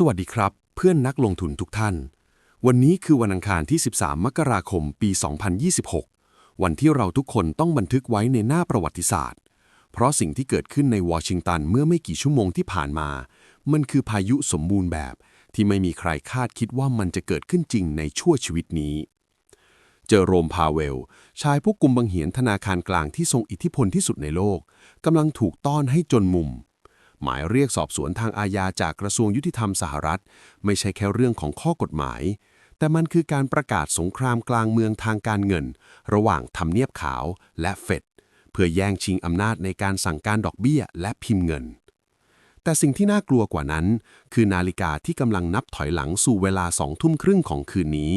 สวัสดีครับ เพื่อนนักลงทุนทุกท่าน วันนี้คือวันอังคารที่ 13 มกราคม ปี 2026 วันที่เราทุกคนต้องบันทึกไว้ในหน้าประวัติศาสตร์ เพราะสิ่งที่เกิดขึ้นในวอชิงตันเมื่อไม่กี่ชั่วโมงที่ผ่านมา มันคือพายุสมบูรณ์แบบ ที่ไม่มีใครคาดคิดว่ามันจะเกิดขึ้นจริงในชั่วชีวิตนี้ เจอโรมพาเวล ชายผู้กุมบังเหียนธนาคารกลางที่ทรงอิทธิพลที่สุดในโลกกำลังถูกต้อนให้จนมุม หมายเรียกสอบสวนทางอาญาจากกระทรวงยุติธรรมสหรัฐ ไม่ใช่แค่เรื่องของข้อกฎหมาย แต่มันคือการประกาศสงครามกลางเมืองทางการเงิน ระหว่างทำเนียบขาวและเฟดเพื่อแย่งชิงอำนาจในการสั่งการดอกเบี้ยและพิมพ์เงิน แต่สิ่งที่น่ากลัวกว่านั้น คือนาฬิกาที่กำลังนับถอยหลังสู่เวลาสองทุ่มครึ่งของคืนนี้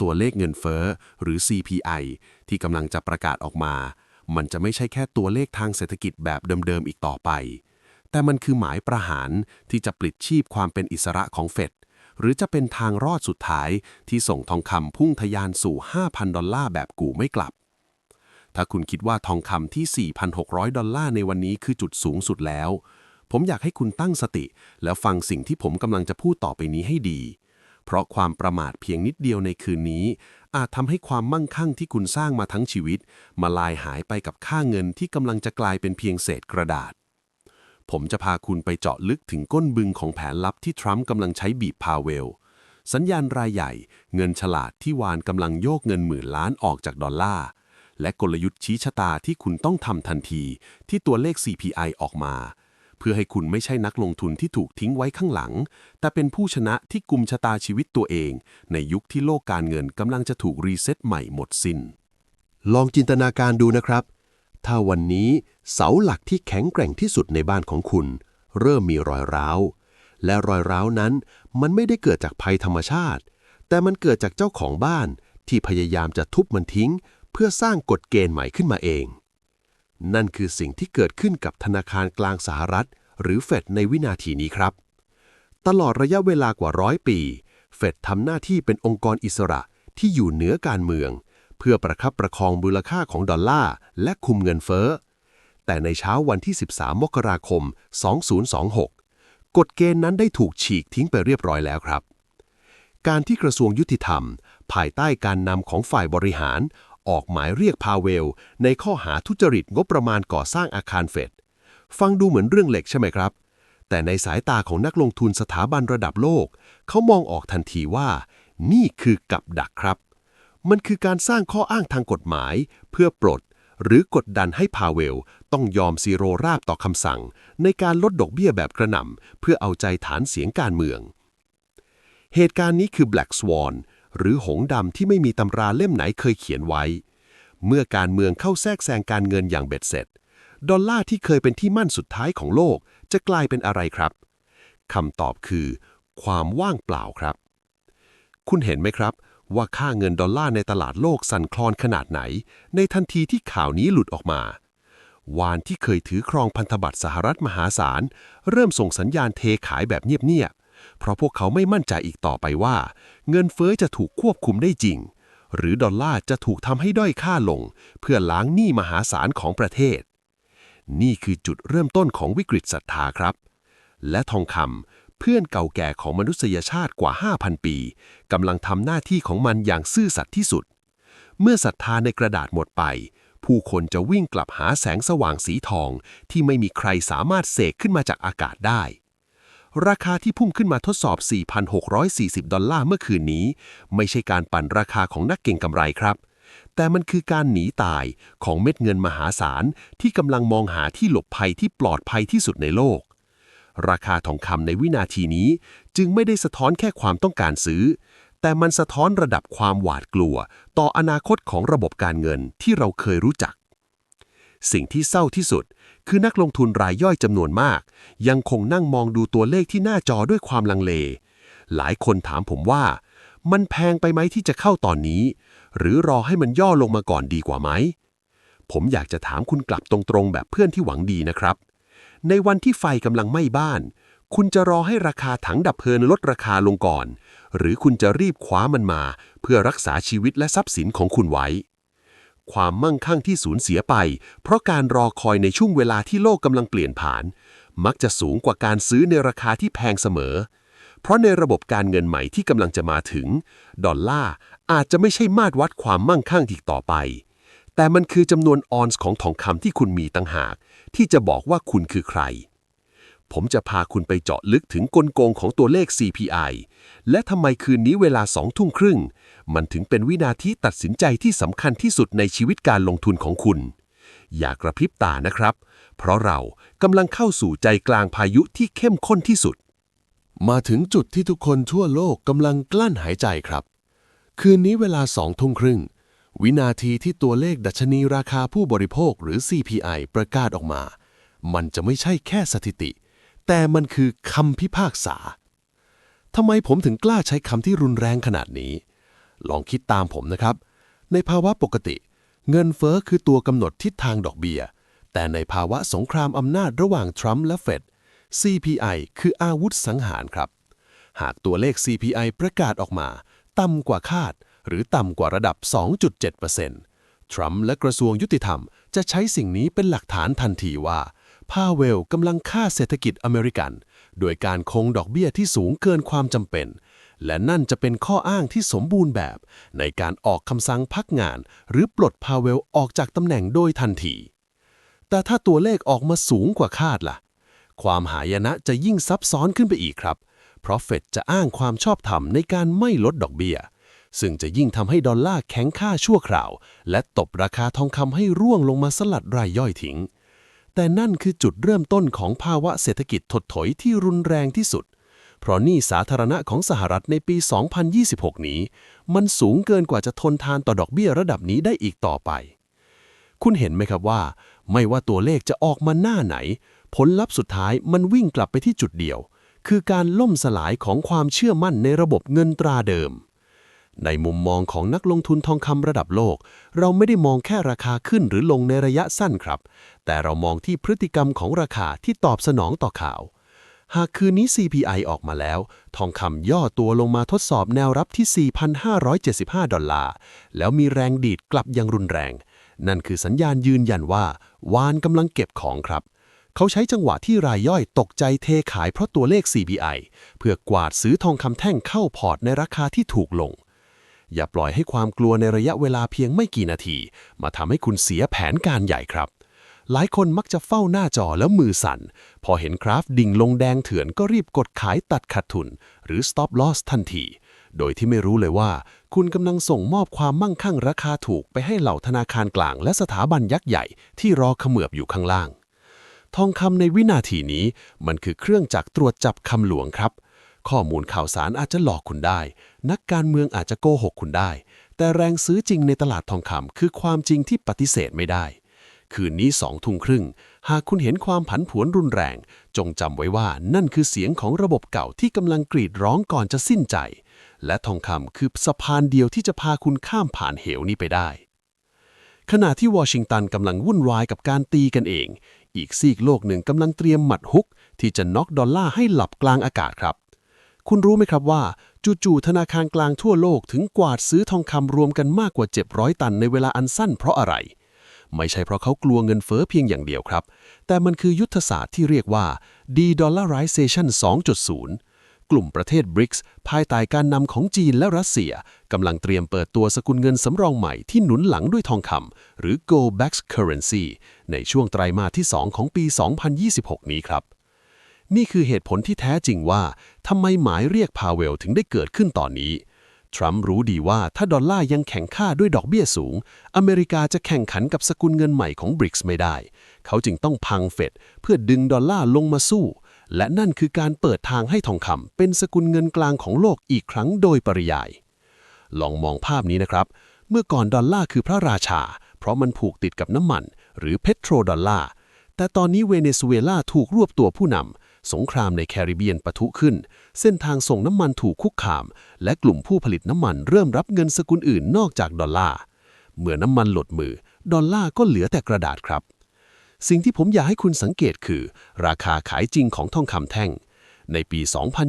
ตัวเลขเงินเฟ้อหรือ CPI ที่กำลังจะประกาศออกมา มันจะไม่ใช่แค่ตัวเลขทางเศรษฐกิจแบบเดิมๆอีกต่อไป แต่มันคือหมายประหารที่จะปลิดชีพความเป็นอิสระของเฟดหรือจะเป็นทางรอดสุดท้ายที่ส่งทองคำพุ่งทะยานสู่ 5,000 ดอลลาร์แบบกูไม่กลับ ถ้าคุณคิดว่าทองคำที่ 4,600 ดอลลาร์ในวันนี้คือจุดสูงสุดแล้ว ผมอยากให้คุณตั้งสติ แล้วฟังสิ่งที่ผมกำลังจะพูดต่อไปนี้ให้ดี เพราะความประมาทเพียงนิดเดียวในคืนนี้ อาจทำให้ความมั่งคั่งที่คุณสร้างมาทั้งชีวิต มาลายหายไปกับค่าเงินที่กำลังจะกลายเป็นเพียงเศษกระดาษ ผมจะพาคุณไปเจาะลึกถึงก้นบึงของแผนลับที่ทรัมป์กำลังใช้บีบพาเวล สัญญาณรายใหญ่ เงินฉลาดที่วานกำลังโยกเงินหมื่นล้านออกจากดอลลาร์ และกลยุทธ์ชี้ชะตาที่คุณต้องทำทันทีที่ตัวเลข CPI ออกมา เพื่อให้คุณไม่ใช่นักลงทุนที่ถูกทิ้งไว้ข้างหลัง แต่เป็นผู้ชนะที่กุมชะตาชีวิตตัวเอง ในยุคที่โลกการเงินกำลังจะถูกรีเซ็ตใหม่หมดสิน้นลองจินตนาการดูนะครับ ถ้าวันนี้เสาหลักที่แข็งแกร่งที่สุดในบ้านของคุณ เริ่มมีรอยร้าว และรอยร้าวนั้นมันไม่ได้เกิดจากภัยธรรมชาติ แต่มันเกิดจากเจ้าของบ้านที่พยายามจะทุบมันทิ้ง เพื่อสร้างกฎเกณฑ์ใหม่ขึ้นมาเอง นั่นคือสิ่งที่เกิดขึ้นกับธนาคารกลางสหรัฐ หรือเฟดในวินาทีนี้ครับ ตลอดระยะเวลากว่าร้อยปี เฟดทำหน้าที่เป็นองค์กรอิสระที่อยู่เหนือการเมือง เพื่อประคับประคองมูลค่าของดอลลาร์และคุมเงินเฟ้อ แต่ในเช้าวันที่ 13 มกราคม 2026 กฎเกณฑ์นั้นได้ถูกฉีกทิ้งไปเรียบร้อยแล้วครับ การที่กระทรวงยุติธรรม ภายใต้การนำของฝ่ายบริหาร ออกหมายเรียกพาเวล ในข้อหาทุจริตงบประมาณก่อสร้างอาคารเฟดฟังดูเหมือนเรื่องเล็กใช่ไหมครับ แต่ในสายตาของนักลงทุนสถาบันระดับโลก เขามองออกทันทีว่า นี่คือกับดักครับ มันคือการสร้างข้ออ้างทางกฎหมาย เพื่อปลด หรือกดดันให้พาเวล ต้องยอมซีโรราบต่อคำสั่ง ในการลดดอกเบี้ยแบบกระหน่ำเพื่อเอาใจฐานเสียงการเมือง เหตุการณ์นี้คือ Black Swan หรือหงดำที่ไม่มีตำราเล่มไหนเคยเขียนไว้ เมื่อการเมืองเข้าแทรกแซงการเงินอย่างเบ็ดเสร็จ ดอลลาร์ที่เคยเป็นที่มั่นสุดท้ายของโลก จะกลายเป็นอะไรครับคำตอบคือ ความว่างเปล่าครับ คุณเห็นไหมครับ ว่าค่าเงินดอลลาร์ในตลาดโลกสั่นคลอนขนาดไหน ในทันทีที่ข่าวนี้หลุดออกมา วานที่เคยถือครองพันธบัตรสหรัฐมหาศาล เริ่มส่งสัญญาณเทขายแบบเงียบๆ เพราะพวกเขาไม่มั่นใจอีกต่อไปว่า เงินเฟ้อจะถูกควบคุมได้จริง หรือดอลลาร์จะถูกทำให้ด้อยค่าลง เพื่อล้างหนี้มหาศาลของประเทศ นี่คือจุดเริ่มต้นของวิกฤตศรัทธาครับ และทองคำ เพื่อนเก่าแก่ของมนุษยชาติกว่า 5,000 ปีกำลังทำหน้าที่ของมันอย่างซื่อสัตย์ที่สุด เมื่อศรัทธาในกระดาษหมดไป ผู้คนจะวิ่งกลับหาแสงสว่างสีทอง ที่ไม่มีใครสามารถเสกขึ้นมาจากอากาศได้ ราคาที่พุ่งขึ้นมาทดสอบ 4,640 ดอลลาร์เมื่อคืนนี้ ไม่ใช่การปั่นราคาของนักเก่งกำไรครับ แต่มันคือการหนีตายของเม็ดเงินมหาศาลที่กำลังมองหาที่หลบภัยที่ปลอดภัยที่สุดในโลก ราคาทองคำในวินาทีนี้จึงไม่ได้สะท้อนแค่ความต้องการซื้อ แต่มันสะท้อนระดับความหวาดกลัว ต่ออนาคตของระบบการเงินที่เราเคยรู้จัก สิ่งที่เศร้าที่สุด คือนักลงทุนรายย่อยจำนวนมาก ยังคงนั่งมองดูตัวเลขที่หน้าจอด้วยความลังเล หลายคนถามผมว่า มันแพงไปไหมที่จะเข้าตอนนี้ หรือรอให้มันย่อลงมาก่อนดีกว่าไหมผมอยากจะถามคุณกลับตรงๆ แบบเพื่อนที่หวังดีนะครับ ในวันที่ไฟกำลังไหม้บ้าน คุณจะรอให้ราคาถังดับเพลิงลดราคาลงก่อน หรือคุณจะรีบคว้ามันมา เพื่อรักษาชีวิตและทรัพย์สินของคุณไว้ ความมั่งคั่งที่สูญเสียไป เพราะการรอคอยในช่วงเวลาที่โลกกำลังเปลี่ยนผ่าน มักจะสูงกว่าการซื้อในราคาที่แพงเสมอ เพราะในระบบการเงินใหม่ที่กำลังจะมาถึง ดอลลาร์อาจจะไม่ใช่มาตรวัดความมั่งคั่งอีกต่อไปแต่มันคือจำนวนออนซ์ของทองคำที่คุณมีต่างหาก ที่จะบอกว่าคุณคือใคร ผมจะพาคุณไปเจาะลึกถึงกลโกงของตัวเลข CPI และทำไมคืนนี้เวลาสองทุ่มครึ่ง มันถึงเป็นวินาทีตัดสินใจที่สำคัญที่สุดในชีวิตการลงทุนของคุณ อย่ากระพริบตานะครับ เพราะเรากำลังเข้าสู่ใจกลางพายุที่เข้มข้นที่สุด มาถึงจุดที่ทุกคนทั่วโลกกำลังกลั้นหายใจครับ คืนนี้เวลาสองทุ่มครึ่ง วินาทีที่ตัวเลขดัชนีราคาผู้บริโภคหรือ CPI ประกาศออกมา มันจะไม่ใช่แค่สถิติ แต่มันคือคำพิพากษาทำไมผมถึงกล้าใช้คำที่รุนแรงขนาดนี้ ลองคิดตามผมนะครับ ในภาวะปกติ เงินเฟ้อคือตัวกำหนดทิศทางดอกเบี้ย แต่ในภาวะสงครามอำนาจระหว่างทรัมป์และเฟด CPI คืออาวุธสังหารครับ หากตัวเลข CPI ประกาศออกมา ต่ำกว่าคาด หรือต่ำกว่าระดับ 2.7%ทรัมป์และกระทรวงยุติธรรมจะใช้สิ่งนี้เป็นหลักฐานทันทีว่า พาเวลกำลังฆ่าเศรษฐกิจอเมริกัน โดยการคงดอกเบี้ยที่สูงเกินความจำเป็น และนั่นจะเป็นข้ออ้างที่สมบูรณ์แบบ ในการออกคำสั่งพักงาน หรือปลดพาเวลออกจากตำแหน่งโดยทันที แต่ถ้าตัวเลขออกมาสูงกว่าคาดล่ะ ความหายนะจะยิ่งซับซ้อนขึ้นไปอีกครับเพราะเฟดจะอ้างความชอบธรรมในการไม่ลดดอกเบี้ย ซึ่งจะยิ่งทำให้ดอลลาร์แข็งค่าชั่วคราว และตบราคาทองคำให้ร่วงลงมาสลัดรายย่อยทิ้ง แต่นั่นคือจุดเริ่มต้นของภาวะเศรษฐกิจถดถอยที่รุนแรงที่สุด เพราะหนี้สาธารณะของสหรัฐในปี 2026 นี้ มันสูงเกินกว่าจะทนทานต่อดอกเบี้ยระดับนี้ได้อีกต่อไป คุณเห็นไหมครับว่า ไม่ว่าตัวเลขจะออกมาหน้าไหน ผลลัพธ์สุดท้ายมันวิ่งกลับไปที่จุดเดียว คือการล่มสลายของความเชื่อมั่นในระบบเงินตราเดิม ในมุมมองของนักลงทุนทองคำระดับโลก เราไม่ได้มองแค่ราคาขึ้นหรือลงในระยะสั้นครับ แต่เรามองที่พฤติกรรมของราคาที่ตอบสนองต่อข่าว หากคืนนี้ CPI ออกมาแล้ว ทองคำย่อตัวลงมาทดสอบแนวรับที่ 4,575 ดอลลาร์ แล้วมีแรงดีดกลับอยังรุนแรง นั่นคือสัญญาณยืนยันว่า วานกำลังเก็บของครับเขาใช้จังหวะที่รายย่อยตกใจเทขายเพราะตัวเลข CPI เพื่อกวาดซื้อทองคำแท่งเข้าพอร์ตในราคาที่ถูกลง อย่าปล่อยให้ความกลัวในระยะเวลาเพียงไม่กี่นาที มาทำให้คุณเสียแผนการใหญ่ครับ หลายคนมักจะเฝ้าหน้าจอแล้วมือสั่น พอเห็นกราฟดิ่งลงแดงเถื่อนก็รีบกดขายตัดขาดทุน หรือ stop loss ทันที โดยที่ไม่รู้เลยว่า คุณกำลังส่งมอบความมั่งคั่งราคาถูกไปให้เหล่าธนาคารกลาง และสถาบันยักษ์ใหญ่ที่รอเขมือบอยู่ข้างล่าง ทองคำในวินาทีนี้มันคือเครื่องจักรตรวจจับคำหลวงครับ ข้อมูลข่าวสารอาจจะหลอกคุณได้ นักการเมืองอาจจะโกหกคุณได้ แต่แรงซื้อจริงในตลาดทองคำคือความจริงที่ปฏิเสธไม่ได้ คืนนี้สองทุ่มครึ่ง หากคุณเห็นความผันผวนรุนแรง จงจำไว้ว่านั่นคือเสียงของระบบเก่าที่กำลังกรีดร้องก่อนจะสิ้นใจ และทองคำคือสะพานเดียวที่จะพาคุณข้ามผ่านเหวนี้ไปได้ขณะที่วอชิงตันกำลังวุ่นวายกับการตีกันเอง อีกซีกโลกหนึ่งกำลังเตรียมหมัดฮุก ที่จะน็อกดอลลาร์ให้หลับกลางอากาศครับ คุณรู้ไหมครับว่าจู่ๆธนาคารกลางทั่วโลกถึงกวาดซื้อทองคำรวมกันมากกว่า 700 ตันในเวลาอันสั้นเพราะอะไร ไม่ใช่เพราะเขากลัวเงินเฟ้อเพียงอย่างเดียวครับ แต่มันคือยุทธศาสตร์ที่เรียกว่า de-dollarization 2.0 กลุ่มประเทศ BRICS ภายใต้การนำของจีนและรัสเซียกำลังเตรียมเปิดตัวสกุลเงินสำรองใหม่ที่หนุนหลังด้วยทองคำหรือ gold backed currency ในช่วงไตรมาสที่ 2 ของปี 2026 นี้ครับ นี่คือเหตุผลที่แท้จริงว่าทำไมหมายเรียกพาเวลถึงได้เกิดขึ้นตอนนี้ ทรัมป์รู้ดีว่าถ้าดอลลาร์ยังแข็งค่าด้วยดอกเบี้ยสูง อเมริกาจะแข่งขันกับสกุลเงินใหม่ของบริกส์ไม่ได้ เขาจึงต้องพังเฟดเพื่อดึงดอลลาร์ลงมาสู้ และนั่นคือการเปิดทางให้ทองคำเป็นสกุลเงินกลางของโลกอีกครั้งโดยปริยาย ลองมองภาพนี้นะครับ เมื่อก่อนดอลลาร์คือพระราชา เพราะมันผูกติดกับน้ำมัน หรือเพโตรดอลลาร์แต่ตอนนี้เวเนซุเอลาถูกรวบตัวผู้นำ สงครามในแคริบเบียนปะทุขึ้น เส้นทางส่งน้ำมันถูกคุกคาม และกลุ่มผู้ผลิตน้ำมันเริ่มรับเงินสกุลอื่นนอกจากดอลลาร์ เมื่อน้ำมันหลดมือ ดอลลาร์ก็เหลือแต่กระดาษครับ สิ่งที่ผมอยากให้คุณสังเกตคือ ราคาขายจริงของทองคำแท่ง ในปี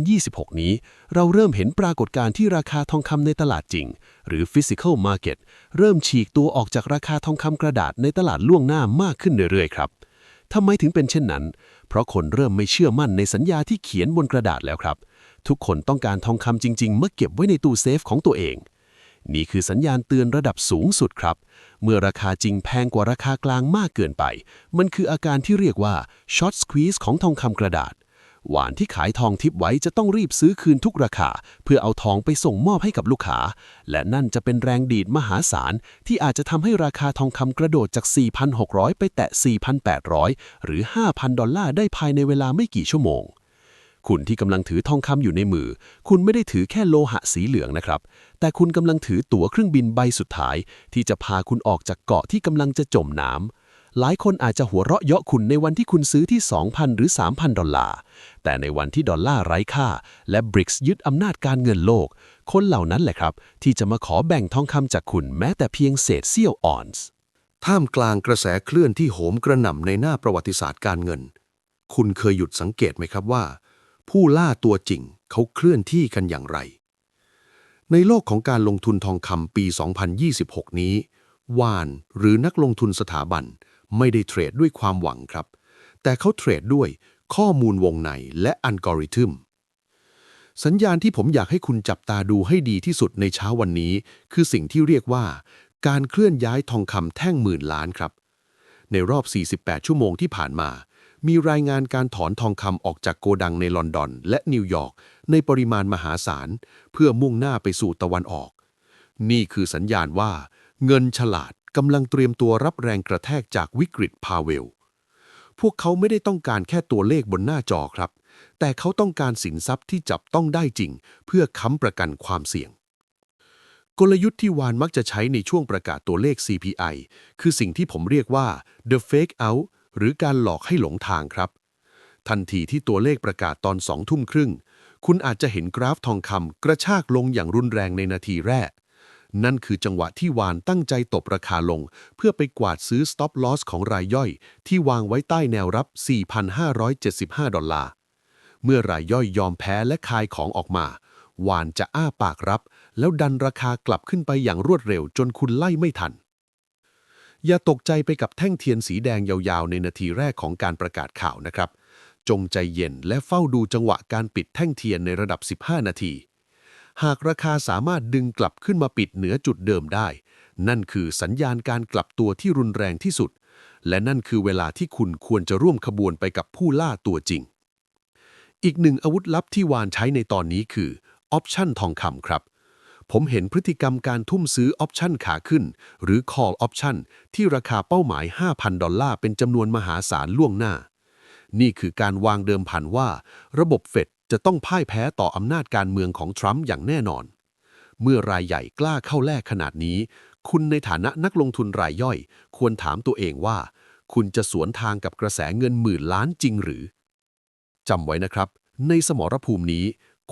2026 นี้ เราเริ่มเห็นปรากฏการณ์ที่ราคาทองคำในตลาดจริง หรือ physical market เริ่มฉีกตัวออกจากราคาทองคำกระดาษในตลาดล่วงหน้ามากขึ้นเรื่อยๆครับทำไมถึงเป็นเช่นนั้น เพราะคนเริ่มไม่เชื่อมั่นในสัญญาที่เขียนบนกระดาษแล้วครับ ทุกคนต้องการทองคำจริง ๆ เมื่อเก็บไว้ในตู้เซฟของตัวเอง นี่คือสัญญาณเตือนระดับสูงสุดครับ เมื่อราคาจริงแพงกว่าราคากลางมากเกินไป มันคืออาการที่เรียกว่า short squeeze ของทองคำกระดาษ หวานที่ขายทองทิปไว้จะต้องรีบซื้อคืนทุกราคา เพื่อเอาทองไปส่งมอบให้กับลูกค้า และนั่นจะเป็นแรงดีดมหาศาล ที่อาจจะทำให้ราคาทองคำกระโดดจาก 4,600 ไปแตะ 4,800 หรือ 5,000 ดอลลาร์ได้ภายในเวลาไม่กี่ชั่วโมง คุณที่กำลังถือทองคำอยู่ในมือ คุณไม่ได้ถือแค่โลหะสีเหลืองนะครับ แต่คุณกำลังถือตั๋วเครื่องบินใบสุดท้าย ที่จะพาคุณออกจากเกาะที่กำลังจะจมน้ำ หลายคนอาจจะหัวเราะเยาะคุณในวันที่คุณซื้อที่ 2,000 หรือ 3,000 ดอลลาร์ แต่ในวันที่ดอลลาร์ไร้ค่า และบริกส์ยึดอำนาจการเงินโลก คนเหล่านั้นแหละครับ ที่จะมาขอแบ่งทองคำจากคุณแม้แต่เพียงเศษเสี้ยวออนซ์ท่ามกลางกระแสเคลื่อนที่โหมกระหน่ำในหน้าประวัติศาสตร์การเงิน คุณเคยหยุดสังเกตไหมครับว่า ผู้ล่าตัวจริงเขาเคลื่อนที่กันอย่างไร ในโลกของการลงทุนทองคำปี 2026 นี้ วานหรือนักลงทุนสถาบัน ไม่ได้เทรดด้วยความหวังครับ แต่เขาเทรดด้วยข้อมูลวงในและอัลกอริทึม สัญญาณที่ผมอยากให้คุณจับตาดูให้ดีที่สุดในเช้าวันนี้ คือสิ่งที่เรียกว่า การเคลื่อนย้ายทองคำแท่งหมื่นล้านครับ ในรอบ 48 ชั่วโมงที่ผ่านมา มีรายงานการถอนทองคำออกจากโกดังในลอนดอน และนิวยอร์กในปริมาณมหาศาล เพื่อมุ่งหน้าไปสู่ตะวันออก นี่คือสัญญาณว่า เงินฉลาด กำลังเตรียมตัวรับแรงกระแทกจากวิกฤตพาเวล พวกเขาไม่ได้ต้องการแค่ตัวเลขบนหน้าจอครับ แต่เขาต้องการสินทรัพย์ที่จับต้องได้จริง เพื่อค้ำประกันความเสี่ยง กลยุทธ์ที่วานมักจะใช้ในช่วงประกาศตัวเลข CPI คือสิ่งที่ผมเรียกว่า the fake out หรือการหลอกให้หลงทางครับ ทันทีที่ตัวเลขประกาศตอนสองทุ่มครึ่ง คุณอาจจะเห็นกราฟทองคำกระชากลงอย่างรุนแรงในนาทีแรก นั่นคือจังหวะที่วานตั้งใจตบราคาลง เพื่อไปกวาดซื้อ stop loss ของรายย่อย ที่วางไว้ใต้แนวรับ 4,575 ดอลลาร์ เมื่อรายย่อยยอมแพ้และคายของออกมา วานจะอ้าปากรับ แล้วดันราคากลับขึ้นไปอย่างรวดเร็วจนคุณไล่ไม่ทัน อย่าตกใจไปกับแท่งเทียนสีแดงยาวๆ ในนาทีแรกของการประกาศข่าวนะครับ จงใจเย็นและเฝ้าดูจังหวะการปิดแท่งเทียนในระดับ 15 นาที หากราคาสามารถดึงกลับขึ้นมาปิดเหนือจุดเดิมได้ นั่นคือสัญญาณการกลับตัวที่รุนแรงที่สุด และนั่นคือเวลาที่คุณควรจะร่วมขบวนไปกับผู้ล่าตัวจริง อีกหนึ่งอาวุธลับที่วานใช้ในตอนนี้คือออปชั่นทองคำครับ ผมเห็นพฤติกรรมการทุ่มซื้อออปชั่นขาขึ้น หรือ call option ที่ราคาเป้าหมาย 5,000 ดอลลาร์เป็นจำนวนมหาศาลล่วงหน้านี่คือการวางเดิมพันว่า ระบบเฟด จะต้องพ่ายแพ้ต่ออำนาจการเมืองของทรัมป์อย่างแน่นอน เมื่อรายใหญ่กล้าเข้าแลกขนาดนี้ คุณในฐานะนักลงทุนรายย่อย ควรถามตัวเองว่า คุณจะสวนทางกับกระแสเงินหมื่นล้านจริงหรือจำไว้นะครับ ในสมรภูมินี้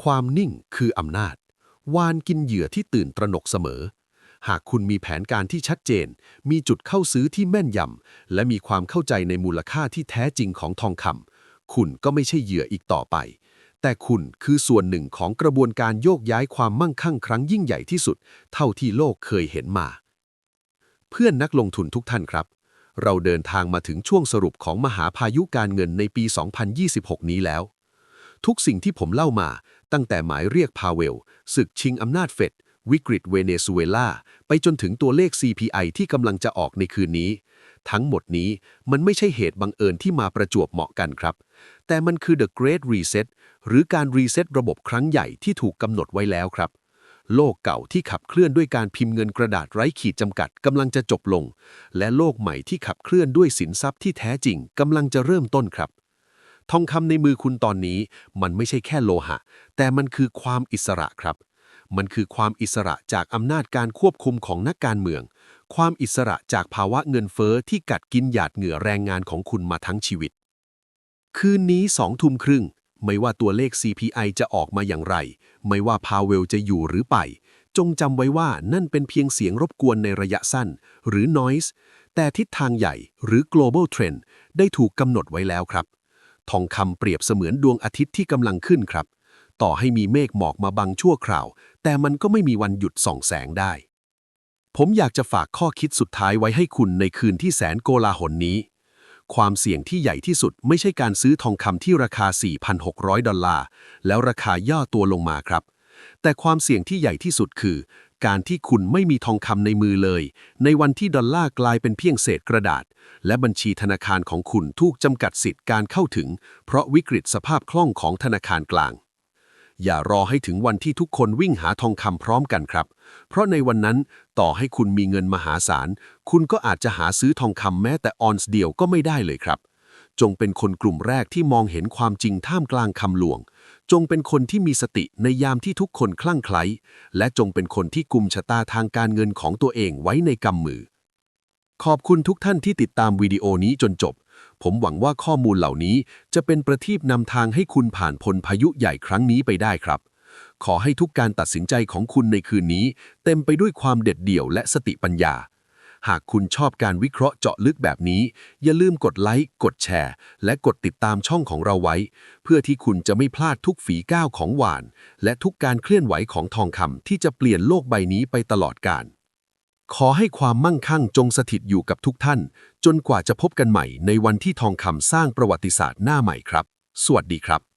ความนิ่งคืออำนาจ วานกินเหยื่อที่ตื่นตระหนกเสมอ หากคุณมีแผนการที่ชัดเจน มีจุดเข้าซื้อที่แม่นยำและมีความเข้าใจในมูลค่าที่แท้จริงของทองคำคุณก็ไม่ใช่เหยื่ออีกต่อไป แต่คุณคือส่วนหนึ่งของกระบวนการโยกย้ายความมั่งคั่งครั้งยิ่งใหญ่ที่สุด เท่าที่โลกเคยเห็นมา เพื่อนนักลงทุนทุกท่านครับ เราเดินทางมาถึงช่วงสรุปของมหาพายุการเงินในปี 2026 นี้แล้ว ทุกสิ่งที่ผมเล่ามา ตั้งแต่หมายเรียกพาเวลศึกชิงอำนาจเฟดวิกฤตเวเนซุเอลาไปจนถึงตัวเลข CPI ที่กำลังจะออกในคืนนี้ ทั้งหมดนี้มันไม่ใช่เหตุบังเอิญที่มาประจวบเหมาะกันครับ แต่มันคือ The Great Reset หรือการรีเซ็ตระบบครั้งใหญ่ที่ถูกกำหนดไว้แล้วครับ โลกเก่าที่ขับเคลื่อนด้วยการพิมพ์เงินกระดาษไร้ขีดจำกัดกำลังจะจบลง และโลกใหม่ที่ขับเคลื่อนด้วยสินทรัพย์ที่แท้จริงกำลังจะเริ่มต้นครับทองคำในมือคุณตอนนี้มันไม่ใช่แค่โลหะ แต่มันคือความอิสระครับ มันคือความอิสระจากอำนาจการควบคุมของนักการเมือง ความอิสระจากภาวะเงินเฟอ้อที่กัดกินหยาดเหงื่อแรงงานของคุณมาทั้งชีวิต คืนนี้สองทุ่มครึ่ง ไม่ว่าตัวเลข CPI จะออกมาอย่างไร ไม่ว่าพาเวลจะอยู่หรือไป จงจำไว้ว่านั่นเป็นเพียงเสียงรบกวนในระยะสั้น หรือ noise แต่ทิศทางใหญ่หรือ global trend ได้ถูกกำหนดไว้แล้วครับ ทองคำเปรียบเสมือนดวงอาทิตย์ที่กำลังขึ้นครับ ต่อให้มีเมฆหมอกมาบังชั่วคราว แต่มันก็ไม่มีวันหยุดส่องแสงได้ ผมอยากจะฝากข้อคิดสุดท้ายไว้ให้คุณในคืนที่แสนโกลาหลนี้ ความเสี่ยงที่ใหญ่ที่สุดไม่ใช่การซื้อทองคำที่ราคา 4,600 ดอลลาร์ แล้วราคาย่อตัวลงมาครับ แต่ความเสี่ยงที่ใหญ่ที่สุดคือ การที่คุณไม่มีทองคำในมือเลย ในวันที่ดอลลาร์กลายเป็นเพียงเศษกระดาษ และบัญชีธนาคารของคุณถูกจำกัดสิทธิ์การเข้าถึง เพราะวิกฤตสภาพคล่องของธนาคารกลาง อย่ารอให้ถึงวันที่ทุกคนวิ่งหาทองคำพร้อมกันครับ เพราะในวันนั้นต่อให้คุณมีเงินมหาศาล คุณก็อาจจะหาซื้อทองคำแม้แต่ออนซ์เดียวก็ไม่ได้เลยครับ จงเป็นคนกลุ่มแรกที่มองเห็นความจริงท่ามกลางคำลวง จงเป็นคนที่มีสติในยามที่ทุกคนคลั่งไคล้และจงเป็นคนที่กุมชะตาทางการเงินของตัวเองไว้ในกำมือ ขอบคุณทุกท่านที่ติดตามวิดีโอนี้จนจบ ผมหวังว่าข้อมูลเหล่านี้จะเป็นประทีปนำทางให้คุณผ่านพ้นพายุใหญ่ครั้งนี้ไปได้ครับ ขอให้ทุกการตัดสินใจของคุณในคืนนี้ เต็มไปด้วยความเด็ดเดี่ยวและสติปัญญา หากคุณชอบการวิเคราะห์เจาะลึกแบบนี้ อย่าลืมกดไลค์ กดแชร์ และกดติดตามช่องของเราไว้ เพื่อที่คุณจะไม่พลาดทุกฝีก้าวของหวาน และทุกการเคลื่อนไหวของทองคำที่จะเปลี่ยนโลกใบนี้ไปตลอดกาล ขอให้ความมั่งคั่งจงสถิตอยู่กับทุกท่าน จนกว่าจะพบกันใหม่ในวันที่ทองคำสร้างประวัติศาสตร์หน้าใหม่ครับ สวัสดีครับ